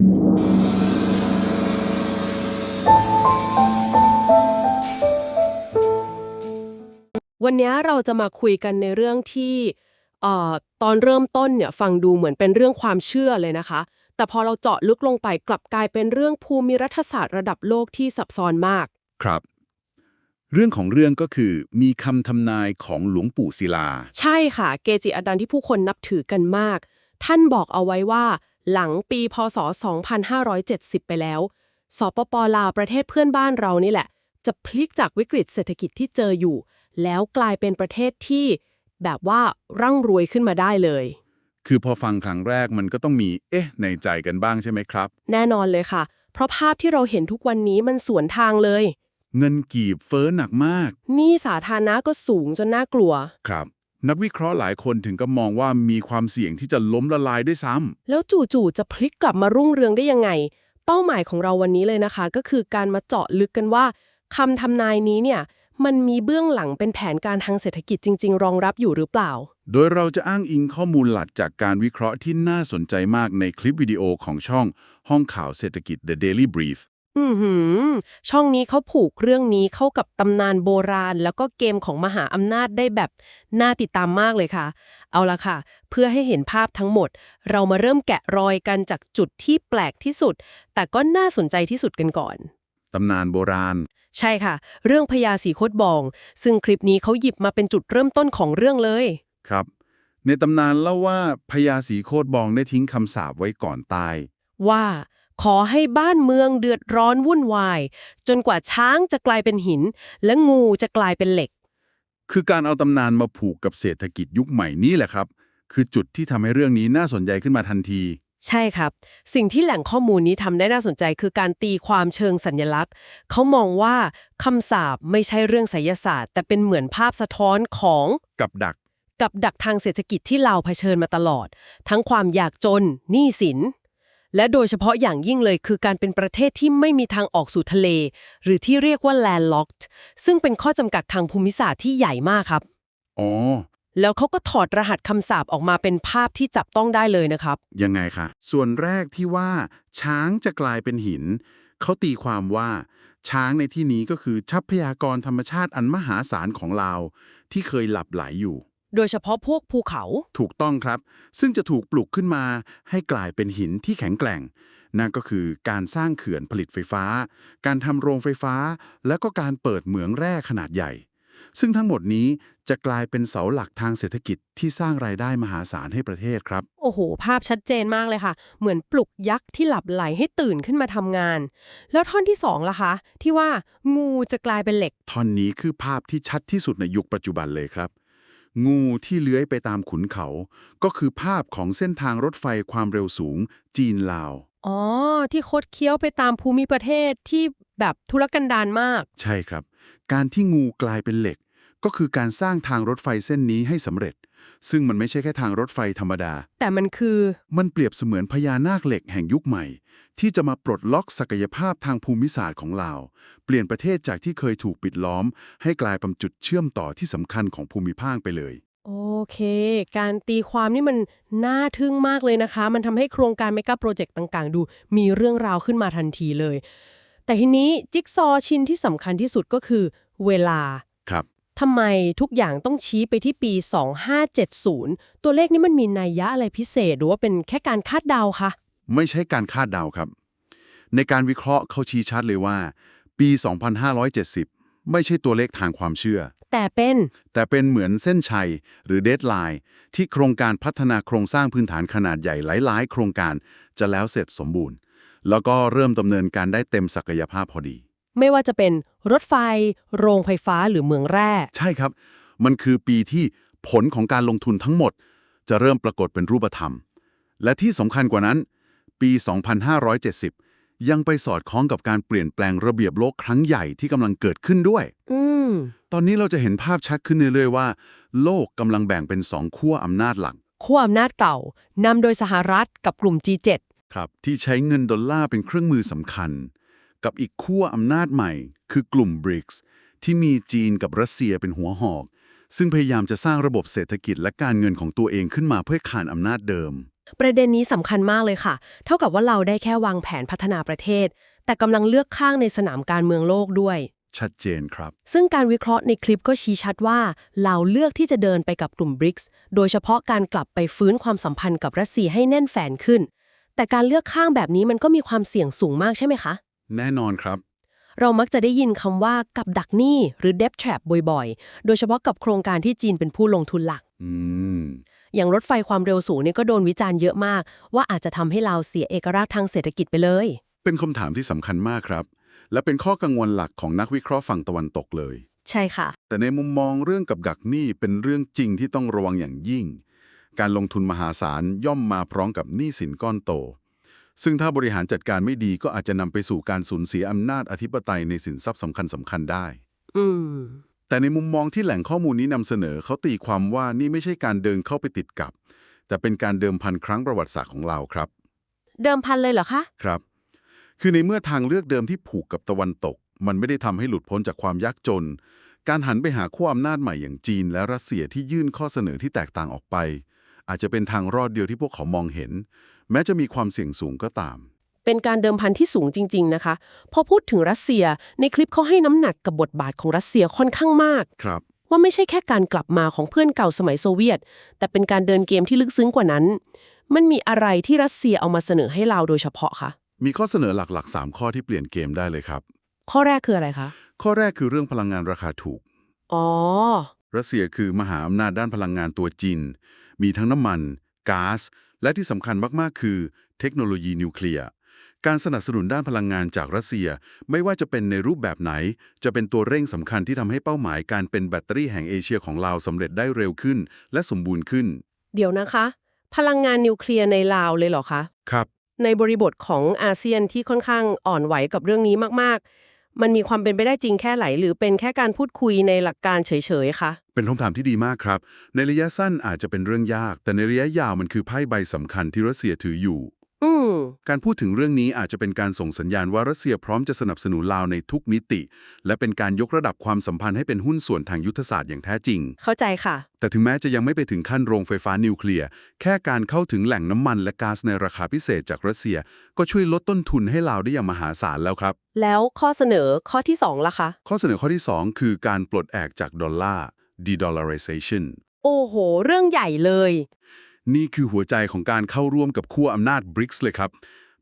วันนี้เราจะมาคุยกันในเรื่องที่เอ่อตอนเริ่มต้นเนี่ยฟังดูเหมือนเป็นเรื่องความเชื่อเลยนะคะ แต่พอเราเจาะลึกลงไปกลับกลายเป็นเรื่องภูมิรัฐศาสตร์ระดับโลกที่ซับซ้อนมาก ครับ เรื่องของเรื่องก็คือมีคำทำนายของหลวงปู่ศิลา ใช่ค่ะ เกจิอาจารย์ที่ผู้คนนับถือกันมาก ท่านบอกเอาไว้ว่า หลังปีพศ 2570 ไปแล้ว สปปลาวประเทศเพื่อนบ้านเรานี่แหละ จะพลิกจากวิกฤตเศรษฐกิจที่เจออยู่ แล้วกลายเป็นประเทศที่แบบว่าร่ำรวยขึ้นมาได้เลย คือพอฟังครั้งแรกมันก็ต้องมี เอ๊ะ ในใจกันบ้างใช่ไหมครับ แน่นอนเลยค่ะ เพราะภาพที่เราเห็นทุกวันนี้มันสวนทางเลย เงินกีบเฟ้อหนักมาก หนี้สาธารณะก็สูงจนน่ากลัว ครับ นักวิเคราะห์หลายคนถึงก็มองว่ามีความเสี่ยงที่จะล้มละลายด้วยซ้ำแล้วจู่ๆจะพลิกกลับมารุ่งเรืองได้ยังไง เป้าหมายของเราวันนี้เลยนะคะ ก็คือการมาเจาะลึกกันว่าคำทำนายนี้เนี่ย มันมีเบื้องหลังเป็นแผนการทางเศรษฐกิจจริง ๆ รองรับอยู่หรือเปล่า โดยเราจะอ้างอิงข้อมูลหลักจากการวิเคราะห์ที่น่าสนใจมากในคลิปวิดีโอของช่อง ห้องข่าวเศรษฐกิจ The Daily Brief อือหือ ช่องนี้เขาผูกเรื่องนี้เข้ากับตำนานโบราณ แล้วก็เกมของมหาอำนาจได้แบบน่าติดตามมากเลยค่ะ เอาละค่ะ เพื่อให้เห็นภาพทั้งหมด เรามาเริ่มแกะรอยกันจากจุดที่แปลกที่สุด แต่ก็น่าสนใจที่สุดกันก่อน ตำนานโบราณ ใช่ค่ะ เรื่องพญาสีโคตรบอง ซึ่งคลิปนี้เขาหยิบมาเป็นจุดเริ่มต้นของเรื่องเลย ครับ ในตำนานเล่าว่าพญาสีโคตรบองได้ทิ้งคำสาปไว้ก่อนตาย ว่า ขอให้บ้านเมืองเดือดร้อนวุ่นวาย จนกว่าช้างจะกลายเป็นหิน และงูจะกลายเป็นเหล็ก คือการเอาตำนานมาผูกกับเศรษฐกิจยุคใหม่นี่แหละครับ คือจุดที่ทำให้เรื่องนี้น่าสนใจขึ้นมาทันที ใช่ครับ สิ่งที่แหล่งข้อมูลนี้ทำได้น่าสนใจ คือการตีความเชิงสัญลักษณ์ เขามองว่าคำสาปไม่ใช่เรื่องไสยศาสตร์ แต่เป็นเหมือนภาพสะท้อนของกับดัก กับดักทางเศรษฐกิจที่เราวเผชิญมาตลอด ทั้งความยากจนหนี้สิน และโดยเฉพาะอย่างยิ่งเลยคือการเป็นประเทศที่ไม่มีทางออกสู่ทะเล หรือที่เรียกว่า landlocked ซึ่งเป็นข้อจำกัดทางภูมิศาสตร์ที่ใหญ่มากครับ อ๋อ แล้วเขาก็ถอดรหัสคำสาปออกมาเป็นภาพที่จับต้องได้เลยนะครับ ยังไงคะ ส่วนแรกที่ว่าช้างจะกลายเป็นหิน เขาตีความว่า ช้างในที่นี้ก็คือทรัพยากรธรรมชาติอันมหาศาลของเราที่เคยหลับไหลอยู่ โดยเฉพาะพวกภูเขา ถูกต้องครับ ซึ่งจะถูกปลุกขึ้นมาให้กลายเป็นหินที่แข็งแกร่ง นั่นก็คือการสร้างเขื่อนผลิตไฟฟ้า การทำโรงไฟฟ้า และก็การเปิดเหมืองแร่ขนาดใหญ่ ซึ่งทั้งหมดนี้จะกลายเป็นเสาหลักทางเศรษฐกิจที่สร้างรายได้มหาศาลให้ประเทศครับ โอ้โห ภาพชัดเจนมากเลยค่ะ เหมือนปลุกยักษ์ที่หลับไหลให้ตื่นขึ้นมาทำงาน แล้วท่อนที่สองล่ะคะ ที่ว่างูจะกลายเป็นเหล็ก ท่อนนี้คือภาพที่ชัดที่สุดในยุคปัจจุบันเลยครับ งูที่เลื้อยไปตามขุนเขา ก็คือภาพของเส้นทางรถไฟความเร็วสูง จีนลาว อ๋อ ที่คดเคี้ยวไปตามภูมิประเทศที่แบบธุรกันดารมาก ใช่ครับ การที่งูกลายเป็นเหล็ก ก็คือการสร้างทางรถไฟเส้นนี้ให้สำเร็จ ซึ่งมันไม่ใช่แค่ทางรถไฟธรรมดา แต่มันคือ มันเปรียบเสมือนพญานาคเหล็กแห่งยุคใหม่ ที่จะมาปลดล็อกศักยภาพทางภูมิศาสตร์ของลาว เปลี่ยนประเทศจากที่เคยถูกปิดล้อม ให้กลายเป็นจุดเชื่อมต่อที่สำคัญของภูมิภาคไปเลย โอเค การตีความนี่มันน่าทึ่งมากเลยนะคะ มันทำให้โครงการเมกะโปรเจกต์ต่างๆ ดู มีเรื่องราวขึ้นมาทันทีเลย แต่ทีนี้จิ๊กซอว์ชิ้นที่สำคัญที่สุดก็คือ เวลา ครับ ทำไมทุกอย่างต้องชี้ไปที่ปี 2570 ตัวเลขนี้มันมีนัยยะอะไรพิเศษ หรือว่าเป็นแค่การคาดเดาคะไม่ใช่การคาดเดาครับ ในการวิเคราะห์เขาชี้ชัดเลยว่า ปี 2570 ไม่ใช่ตัวเลขทางความเชื่อ แต่เป็น แต่เป็นเหมือนเส้นชัย หรือเดทไลน์ที่โครงการพัฒนาโครงสร้างพื้นฐานขนาดใหญ่หลาย ๆ โครงการจะแล้วเสร็จสมบูรณ์ แล้วก็เริ่มดำเนินการได้เต็มศักยภาพพอดี ไม่ว่าจะเป็นรถไฟ โรงไฟฟ้าหรือเมืองแร่ ใช่ครับ มันคือปีที่ผลของการลงทุนทั้งหมด จะเริ่มปรากฏเป็นรูปธรรม และที่สำคัญกว่านั้น ปี 2570 ยังไปสอดคล้องกับการเปลี่ยนแปลงระเบียบโลกครั้งใหญ่ที่กำลังเกิดขึ้นด้วยอืมตอนนี้เราจะเห็นภาพชัดขึ้นเรื่อยๆว่า โลกกำลังแบ่งเป็นสองขั้วอำนาจหลักขั้วอำนาจเก่านำโดยสหรัฐกับกลุ่ม G7 ครับที่ใช้เงินดอลลาร์เป็นเครื่องมือสำคัญ กับอีกขั้วอำนาจใหม่ คือกลุ่ม BRICS ที่มีจีนกับรัสเซียเป็นหัวหอก ซึ่งพยายามจะสร้างระบบเศรษฐกิจและการเงินของตัวเองขึ้นมาเพื่อขานอำนาจเดิม ประเด็นนี้สำคัญมากเลยค่ะ เท่ากับว่าเราได้แค่วางแผนพัฒนาประเทศ แต่กำลังเลือกข้างในสนามการเมืองโลกด้วย ชัดเจนครับ ซึ่งการวิเคราะห์ในคลิปก็ชี้ชัดว่า เราเลือกที่จะเดินไปกับกลุ่มบริกส์โดยเฉพาะการกลับไปฟื้นความสัมพันธ์กับรัสเซียให้แน่นแฟนขึ้น แต่การเลือกข้างแบบนี้มันก็มีความเสี่ยงสูงมากใช่ไหมคะ แน่นอนครับ เรามักจะได้ยินคำว่ากับดักหนี้หรือ debt trap บ่อยๆ โดยเฉพาะกับโครงการที่จีนเป็นผู้ลงทุนหลัก อืม อย่างรถไฟความเร็วสูงเนี่ยก็โดนวิจารณ์เยอะมาก ว่าอาจจะทำให้เราเสียเอกราชทางเศรษฐกิจไปเลย เป็นคำถามที่สำคัญมากครับ และเป็นข้อกังวลหลักของนักวิเคราะห์ฝั่งตะวันตกเลย ใช่ค่ะ แต่ในมุมมองเรื่องกับดักหนี้เป็นเรื่องจริงที่ต้องระวังอย่างยิ่ง การลงทุนมหาศาลย่อมมาพร้อมกับหนี้สินก้อนโต ซึ่งถ้าบริหารจัดการไม่ดีก็อาจจะนำไปสู่การสูญเสียอำนาจอธิปไตยในสินทรัพย์สำคัญสำคัญๆได้ อืม แต่ในมุมมองที่แหล่งข้อมูลนี้นำเสนอเขาตีความว่านี่ไม่ใช่การเดินเข้าไปติดกับ แต่เป็นการเดิมพันครั้งประวัติศาสตร์ของเราครับ เดิมพันเลยเหรอคะ ครับ คือในเมื่อทางเลือกเดิมที่ผูกกับตะวันตก มันไม่ได้ทำให้หลุดพ้นจากความยากจน การหันไปหาขั้วอำนาจใหม่อย่างจีนและรัสเซียที่ยื่นข้อเสนอที่แตกต่างออกไป อาจจะเป็นทางรอดเดียวที่พวกเขามองเห็น แม้จะมีความเสี่ยงสูงก็ตาม เป็นการเดิมพันที่สูงจริง ๆ นะคะ พอพูดถึงรัสเซียในคลิปเขาให้น้ำหนักกับบทบาทของรัสเซียค่อนข้างมาก ครับ ว่าไม่ใช่แค่การกลับมาของเพื่อนเก่าสมัยโซเวียต แต่เป็นการเดินเกมที่ลึกซึ้งกว่านั้น มันมีอะไรที่รัสเซียเอามาเสนอให้เราโดยเฉพาะคะมีข้อเสนอหลักๆ 3 ข้อที่เปลี่ยนเกมได้เลยครับ ข้อแรกคืออะไรคะ ข้อแรกคือเรื่องพลังงานราคาถูก อ๋อ รัสเซียคือมหาอำนาจด้านพลังงานตัวจีน มีทั้งน้ำมันก๊าซและที่สำคัญมาก ๆ คือ เทคโนโลยีนิวเคลียร์การสนับสนุนด้านพลังงานจากรัสเซีย ไม่ว่าจะเป็นในรูปแบบไหน จะเป็นตัวเร่งสำคัญที่ทำให้เป้าหมายการเป็นแบตเตอรี่แห่งเอเชียของเราสำเร็จได้เร็วขึ้น และสมบูรณ์ขึ้น เดี๋ยวนะคะ พลังงานนิวเคลียร์ในลาวเลยเหรอคะ ครับ ในบริบทของอาเซียนที่ค่อนข้างอ่อนไหวกับเรื่องนี้มาก ๆ มันมีความเป็นไปได้จริงแค่ไหนหรือเป็นแค่การพูดคุยในหลักการเฉยๆคะเป็นคำถามที่ดีมากครับ ในระยะสั้นอาจจะเป็นเรื่องยาก แต่ในระยะยาวมันคือไพ่ใบสำคัญที่รัสเซียถืออยู่ การพูดถึงเรื่องนี้อาจจะเป็นการส่งสัญญาณว่ารัสเซียพร้อมจะสนับสนุนลาวในทุกมิติ และเป็นการยกระดับความสัมพันธ์ให้เป็นหุ้นส่วนทางยุทธศาสตร์อย่างแท้จริง เข้าใจค่ะ แต่ถึงแม้จะยังไม่ไปถึงขั้นโรงไฟฟ้านิวเคลียร์แค่การเข้าถึงแหล่งน้ำมันและก๊าซในราคาพิเศษจากรัสเซีย ก็ช่วยลดต้นทุนให้ลาวได้อย่างมหาศาลแล้วครับ แล้วข้อเสนอข้อที่2ล่ะคะข้อเสนอข้อที่ 2 คือการปลดแอกจากดอลลาร์ de-dollarization โอ้โห เรื่องใหญ่เลย นี่คือหัวใจของการเข้าร่วมกับขั้วอำนาจบริกส์เลยครับ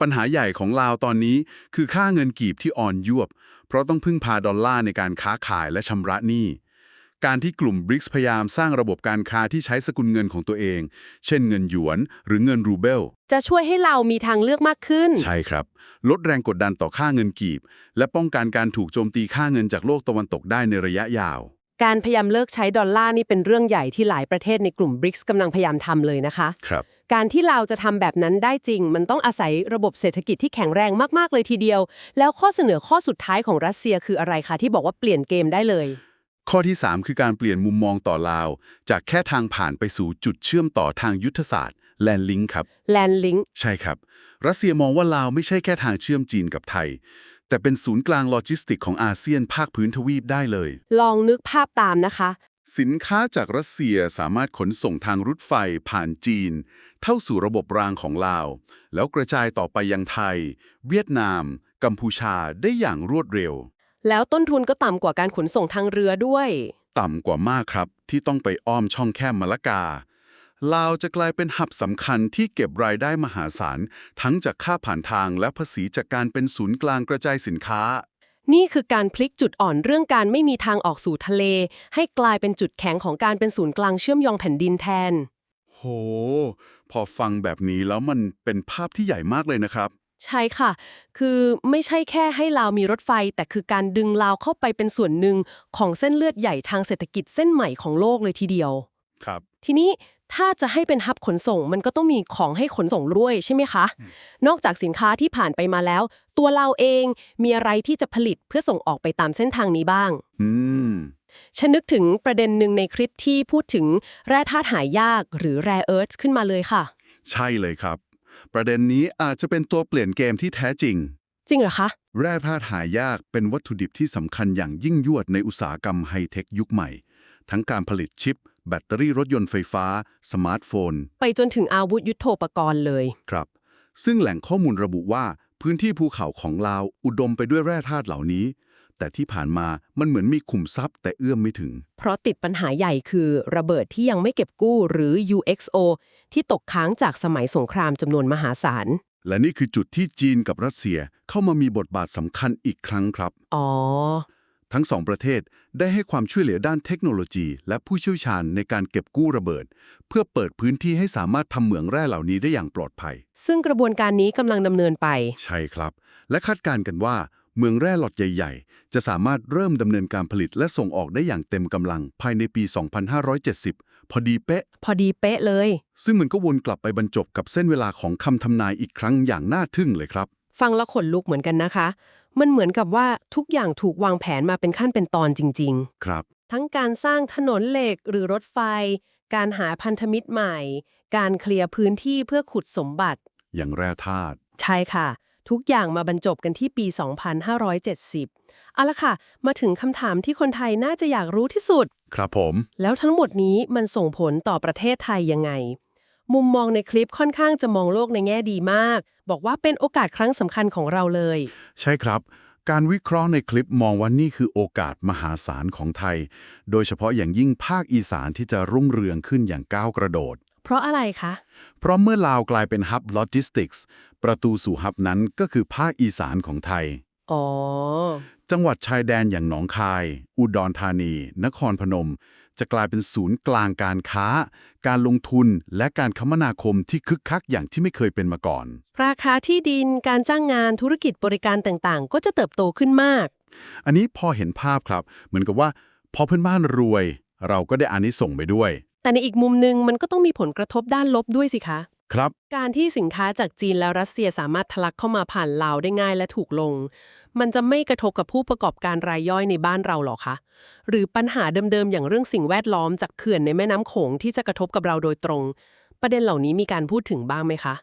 ปัญหาใหญ่ของลาวตอนนี้คือค่าเงินกีบที่อ่อนยวบ เพราะต้องพึ่งพาดอลลาร์ในการค้าขายและชำระหนี้การที่กลุ่มบริกส์พยายามสร้างระบบการค้าที่ใช้สกุลเงินของตัวเอง เช่นเงินหยวน หรือเงินรูเบล จะช่วยให้เรามีทางเลือกมากขึ้น ใช่ครับ ลดแรงกดดันต่อค่าเงินกีบ และป้องกันการถูกโจมตีค่าเงินจากโลกตะวันตกได้ในระยะยาว การพยายามเลิกใช้ดอลลาร์นี่เป็นเรื่องใหญ่ที่หลายประเทศในกลุ่มบริกส์กำลังพยายามทำเลยนะคะ ครับ การที่เราจะทำแบบนั้นได้จริง มันต้องอาศัยระบบเศรษฐกิจที่แข็งแรงมาก ๆ เลยทีเดียว แล้วข้อเสนอข้อสุดท้ายของรัสเซียคืออะไรคะที่บอกว่าเปลี่ยนเกมได้เลย ข้อที่ 3 คือการเปลี่ยนมุมมองต่อลาว จากแค่ทางผ่านไปสู่จุดเชื่อมต่อทางยุทธศาสตร์แลนลิงครับ แลนลิง ใช่ครับ รัสเซียมองว่าลาวไม่ใช่แค่ทางเชื่อมจีนกับไทย แต่เป็นศูนย์กลางโลจิสติกของอาเซียนภาคพื้นทวีปได้เลย ลองนึกภาพตามนะคะ สินค้าจากรัสเซียสามารถขนส่งทางรถไฟผ่านจีน เข้าสู่ระบบรางของลาว แล้วกระจายต่อไปยังไทย เวียดนาม กัมพูชาได้อย่างรวดเร็ว แล้วต้นทุนก็ต่ำกว่าการขนส่งทางเรือด้วย ต่ำกว่ามากครับที่ต้องไปอ้อมช่องแคบมะละกา ลาวจะกลายเป็นหับสำคัญที่เก็บรายได้มหาศาล ทั้งจากค่าผ่านทางและภาษีจากการเป็นศูนย์กลางกระจายสินค้า นี่คือการพลิกจุดอ่อนเรื่องการไม่มีทางออกสู่ทะเล ให้กลายเป็นจุดแข็งของการเป็นศูนย์กลางเชื่อมโยงแผ่นดินแทน โห พอฟังแบบนี้แล้วมันเป็นภาพที่ใหญ่มากเลยนะครับ ใช่ค่ะ คือไม่ใช่แค่ให้ลาวมีรถไฟ แต่คือการดึงลาวเข้าไปเป็นส่วนหนึ่งของเส้นเลือดใหญ่ทางเศรษฐกิจเส้นใหม่ของโลกเลยทีเดียว ครับ ทีนี้ ถ้าจะให้เป็นฮับขนส่งมันก็ต้องมีของให้ขนส่งด้วยใช่ไหมคะ นอกจากสินค้าที่ผ่านไปมาแล้ว ตัวเราเองมีอะไรที่จะผลิตเพื่อส่งออกไปตามเส้นทางนี้บ้าง อืมฉันนึกถึงประเด็นหนึ่งในคลิปที่พูดถึงแร่ธาตุหายากหรือแร่เอิร์ธขึ้นมาเลยค่ะ ใช่เลยครับ ประเด็นนี้อาจจะเป็นตัวเปลี่ยนเกมที่แท้จริง จริงเหรอคะ แร่ธาตุหายากเป็นวัตถุดิบที่สำคัญอย่างยิ่งยวดในอุตสาหกรรมไฮเทคยุคใหม่ ทั้งการผลิตชิป แบตเตอรี่รถยนต์ไฟฟ้า สมาร์ทโฟน ไปจนถึงอาวุธยุโทโธปกรณ์เลย ครับ ซึ่งแหล่งข้อมูลระบุว่าพื้นที่ภูเขาของลาวอุดมไปด้วยแร่ธาตุเหล่านี้ แต่ที่ผ่านมามันเหมือนมีขุมทรัพย์แต่เอื้อมไม่ถึง เพราะติดปัญหาใหญ่คือระเบิดที่ยังไม่เก็บกู้หรือ UXO ที่ตกค้างจากสมัยสงครามจำนวนมหาศาล และนี่คือจุดที่จีนกับรัสเซียเข้ามามีบทบาทสำคัญอีกครั้งครับ อ๋อ ทั้งสองประเทศได้ให้ความช่วยเหลือด้านเทคโนโลยี และผู้เชี่ยวชาญในการเก็บกู้ระเบิด เพื่อเปิดพื้นที่ให้สามารถทำเหมืองแร่เหล่านี้ได้อย่างปลอดภัย ซึ่งกระบวนการนี้กำลังดำเนินไป ใช่ครับ และคาดการณ์กันว่า เมืองแร่หลอดใหญ่ ๆ จะสามารถเริ่มดำเนินการผลิตและส่งออกได้อย่างเต็มกำลังภายในปี 2570 พอดีเป๊ะ พอดีเป๊ะเลย ซึ่งมันก็วนกลับไปบรรจบกับเส้นเวลาของคำทำนายอีกครั้งอย่างน่าทึ่งเลยครับ ฟังแล้วขนลุกเหมือนกันนะคะ มันเหมือนกับว่าทุกอย่างถูกวางแผนมาเป็นขั้นเป็นตอนจริง ๆ ครับ ทั้งการสร้างถนนเหล็กหรือรถไฟ การหาพันธมิตรใหม่ การเคลียร์พื้นที่เพื่อขุดสมบัติ อย่างแร่ธาตุ ใช่ค่ะ ทุกอย่างมาบรรจบกันที่ปี 2570 เอาละค่ะ มาถึงคำถามที่คนไทยน่าจะอยากรู้ที่สุด ครับผม แล้วทั้งหมดนี้มันส่งผลต่อประเทศไทยยังไง มุมมองในคลิปค่อนข้างจะมองโลกในแง่ดีมาก บอกว่าเป็นโอกาสครั้งสำคัญของเราเลย ใช่ครับ การวิเคราะห์ในคลิปมองว่านี่คือโอกาสมหาศาลของไทย โดยเฉพาะอย่างยิ่งภาคอีสานที่จะรุ่งเรืองขึ้นอย่างก้าวกระโดด เพราะอะไรคะ เพราะเมื่อลาวกลายเป็นฮับโลจิสติกส์ประตูสู่ฮับนั้นก็คือภาคอีสานของไทย อ๋อ จังหวัดชายแดนอย่างหนองคาย อุดรธานี นครพนม จะกลายเป็นศูนย์กลางการค้า การลงทุนและการคมนาคมที่คึกคักอย่างที่ไม่เคยเป็นมาก่อน ราคาที่ดินการจ้างงานธุรกิจบริการต่างๆ ก็จะเติบโตขึ้นมาก อันนี้พอเห็นภาพครับ เหมือนกับว่า พอเพื่อนบ้านรวย เราก็ได้อานิสงส์ไปด้วย แต่ในอีกมุมหนึ่งมันก็ต้องมีผลกระทบด้านลบด้วยสิคะ ครับ การที่สินค้าจากจีนและรัสเซียสามารถทะลักเข้ามาผ่านลาวได้ง่ายและถูกลง มันจะไม่กระทบกับผู้ประกอบการรายย่อยในบ้านเราหรอคะ หรือปัญหาเดิมๆอย่างเรื่องสิ่งแวดล้อมจากเขื่อนในแม่น้ำโขงที่จะกระทบกับเราโดยตรง ประเด็นเหล่านี้มีการพูดถึงบ้างไหมคะ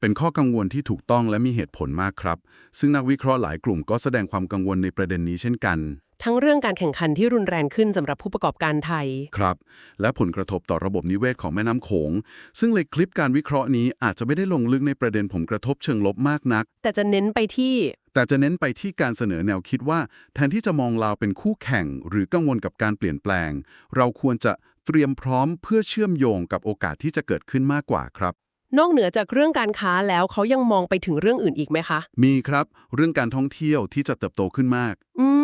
เป็นข้อกังวลที่ถูกต้องและมีเหตุผลมากครับ ซึ่งนักวิเคราะห์หลายกลุ่มก็แสดงความกังวลในประเด็นนี้เช่นกัน ทั้งเรื่องการแข่งขันที่รุนแรงขึ้นสำหรับผู้ประกอบการไทย ครับ และผลกระทบต่อระบบนิเวศของแม่น้ำโขง ซึ่งในคลิปการวิเคราะห์นี้อาจจะไม่ได้ลงลึกในประเด็นผลกระทบเชิงลบมากนัก แต่จะเน้นไปที่ แต่จะเน้นไปที่การเสนอแนวคิดว่า แทนที่จะมองลาวเป็นคู่แข่ง หรือกังวลกับการเปลี่ยนแปลง เราควรจะเตรียมพร้อมเพื่อเชื่อมโยงกับโอกาสที่จะเกิดขึ้นมากกว่าครับนอกเหนือจากเรื่องการค้าแล้วเขายังมองไปถึงเรื่องอื่นอีกไหมคะ มีครับ เรื่องการท่องเที่ยวที่จะเติบโตขึ้นมาก อืม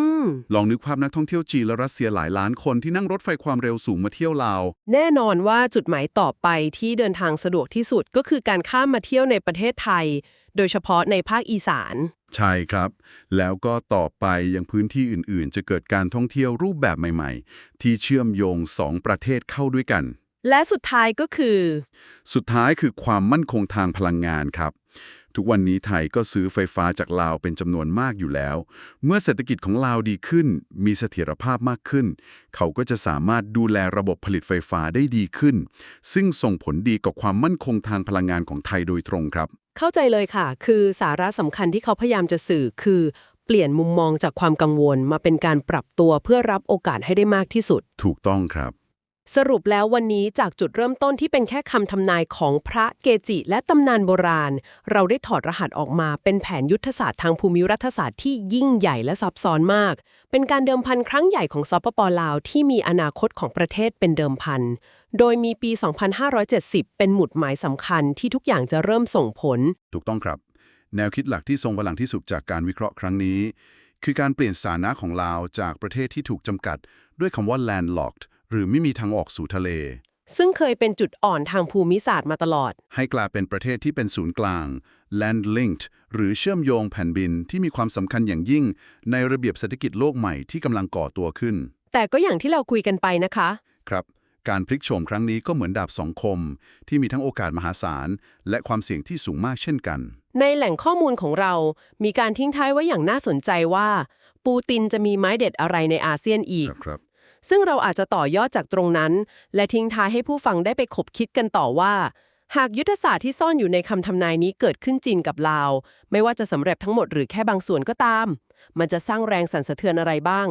ลองนึกภาพนักท่องเที่ยวจีนและรัสเซียหลายล้านคนที่นั่งรถไฟความเร็วสูงมาเที่ยวลาว แน่นอนว่าจุดหมายต่อไปที่เดินทางสะดวกที่สุดก็คือการข้ามมาเที่ยวในประเทศไทย โดยเฉพาะในภาคอีสาน ใช่ครับ แล้วก็ต่อไปยังพื้นที่อื่น ๆ จะเกิดการท่องเที่ยวรูปแบบใหม่ ๆ ที่เชื่อมโยงสองประเทศเข้าด้วยกัน และสุดท้ายก็คือ สุดท้ายคือความมั่นคงทางพลังงานครับ ทุกวันนี้ไทยก็ซื้อไฟฟ้าจากลาวเป็นจำนวนมากอยู่แล้ว เมื่อเศรษฐกิจของลาวดีขึ้น มีเสถียรภาพมากขึ้น เขาก็จะสามารถดูแลระบบผลิตไฟฟ้าได้ดีขึ้น ซึ่งส่งผลดีกับความมั่นคงทางพลังงานของไทยโดยตรงครับ เข้าใจเลยค่ะ คือสาระสำคัญที่เขาพยายามจะสื่อคือ เปลี่ยนมุมมองจากความกังวลมาเป็นการปรับตัวเพื่อรับโอกาสให้ได้มากที่สุด ถูกต้องครับ สรุปแล้ววันนี้จากจุดเริ่มต้นที่เป็นแค่คำทำนายของพระเกจิและตำนานโบราณ เราได้ถอดรหัสออกมาเป็นแผนยุทธศาสตร์ทางภูมิรัฐศาสตร์ที่ยิ่งใหญ่และซับซ้อนมาก เป็นการเดิมพันครั้งใหญ่ของสปปลาวที่มีอนาคตของประเทศเป็นเดิมพันโดยมีปี 2570 เป็นหมุดหมายสำคัญที่ทุกอย่างจะเริ่มส่งผล ถูกต้องครับ แนวคิดหลักที่ทรงพลังที่สุดจากการวิเคราะห์ครั้งนี้ คือการเปลี่ยนสถานะของลาวจากประเทศที่ถูกจำกัด ด้วยคำว่า landlocked หรือไม่มีทางออกสู่ทะเล ซึ่งเคยเป็นจุดอ่อนทางภูมิศาสตร์มาตลอด ให้กลายเป็นประเทศที่เป็นศูนย์กลาง land linked หรือเชื่อมโยงแผ่นดินที่มีความสำคัญอย่างยิ่ง ในระเบียบเศรษฐกิจโลกใหม่ที่กำลังก่อตัวขึ้น แต่ก็อย่างที่เราคุยกันไปนะคะ ครับ การพลิกโฉมครั้งนี้ก็เหมือนดาบสองคม ที่มีทั้งโอกาสมหาศาล และความเสี่ยงที่สูงมากเช่นกัน ในแหล่งข้อมูลของเรา มีการทิ้งท้ายไว้อย่างน่าสนใจว่า ปูตินจะมีไม้เด็ดอะไรในอาเซียนอีก ครับครับ ซึ่งเราอาจจะต่อยอดจากตรงนั้น และทิ้งท้ายให้ผู้ฟังได้ไปขบคิดกันต่อว่า หากยุทธศาสตร์ที่ซ่อนอยู่ในคำทำนายนี้เกิดขึ้นจีนกับลาว ไม่ว่าจะสำเร็จทั้งหมดหรือแค่บางส่วนก็ตาม มันจะสร้างแรงสั่นสะเทือนอะไรบ้าง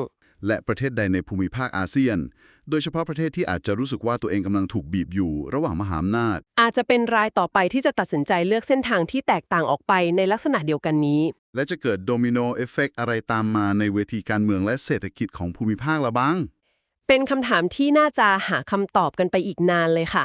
และประเทศใดในภูมิภาคอาเซียน โดยเฉพาะประเทศที่อาจจะรู้สึกว่าตัวเองกำลังถูกบีบอยู่ ระหว่างมหาอำนาจ อาจจะเป็นรายต่อไปที่จะตัดสินใจเลือกเส้นทางที่แตกต่างออกไปในลักษณะเดียวกันนี้ และจะเกิดโดมิโนเอฟเฟกอะไรตามมาในเวทีการเมืองและเศรษฐกิจของภูมิภาคละบ้าง เป็นคำถามที่น่าจะหาคำตอบกันไปอีกนานเลยค่ะ